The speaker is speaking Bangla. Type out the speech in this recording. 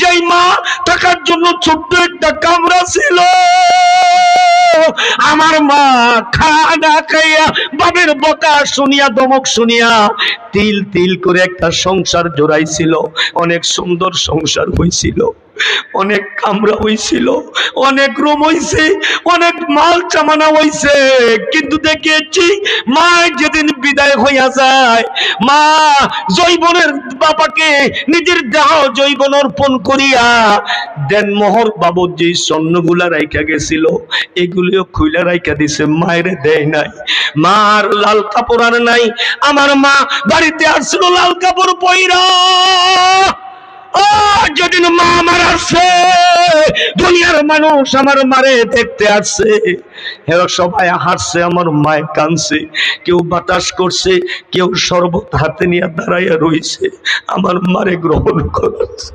যেই মা থাকার জন্য ছোট্ট একটা কামরা ছিল। আমার মা খানা খাইয়া বাবের বকা শুনিয়া, দমক শুনিয়া তিল তিল করে একটা সংসার জোড়াইছিল। অনেক সুন্দর সংসার হয়েছিল অনেক কামরা হইছিল, অনেক রুম হইছে, অনেক মাল চামানা হইছে। কিন্তু দেখিয়েছি, মা যেদিন বিদায় হইয়া যায়, মা জৈবনের বাবাকে নিজের দেহ জৈবন অর্পণ করিয়া দেন মোহর বাবুর যে স্বর্ণগুলা রাইখা গেছিল, এগুলিও খুইলা রাইখা দিছে, মায়ের দেয় নাই। মার লাল কাপড় আর নাই, আমার মা বাড়িতে আসছিল লাল কাপড় পইরা। আমার আসছে। দুনিয়ার মানুষ আমার মারে দেখতে আসছে। সবাই হাসছে আমার মায় কানছে কেউ বাতাস করছে, কেউ শরবত হাতে নিয়ে দাঁড়াইয়া রইছে। আমার মারে গ্রহণ করছে